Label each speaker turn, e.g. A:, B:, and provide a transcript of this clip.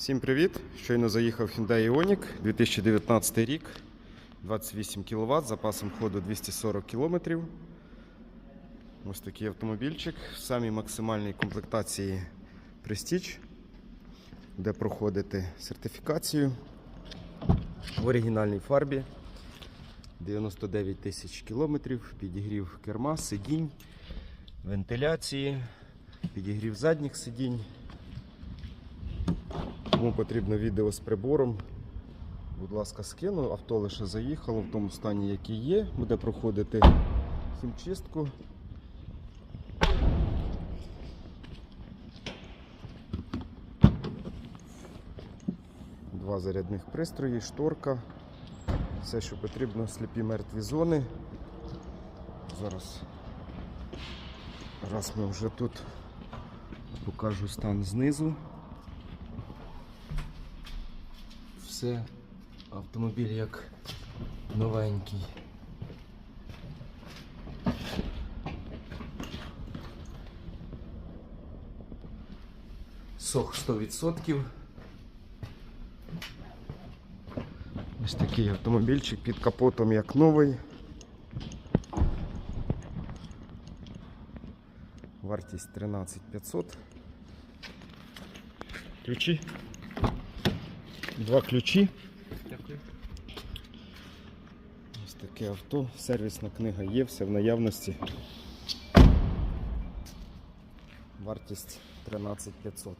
A: Всім привіт! Щойно заїхав Hyundai Ioniq 2019 рік, 28 кВт, запасом ходу 240 км. Ось такий автомобільчик в самій максимальній комплектації Prestige, де проходити сертифікацію в оригінальній фарбі. 99 тисяч кілометрів, підігрів керма, сидінь, вентиляції, підігрів задніх сидінь. Кому потрібно відео з прибором, будь ласка, скину. Авто лише заїхало в тому стані, який є. Буде проходити хімчистку. Два зарядних пристрої, шторка. Все, що потрібно, сліпі мертві зони. Зараз раз ми вже тут покажу стан знизу. Все, автомобіль як новенький. Сох 100%. Ось такий автомобільчик під капотом як новий. Вартість 13500. Ключі. Два ключі.
B: Дякую.
A: Ось таке авто, сервісна книга є, все в наявності. Вартість 13500.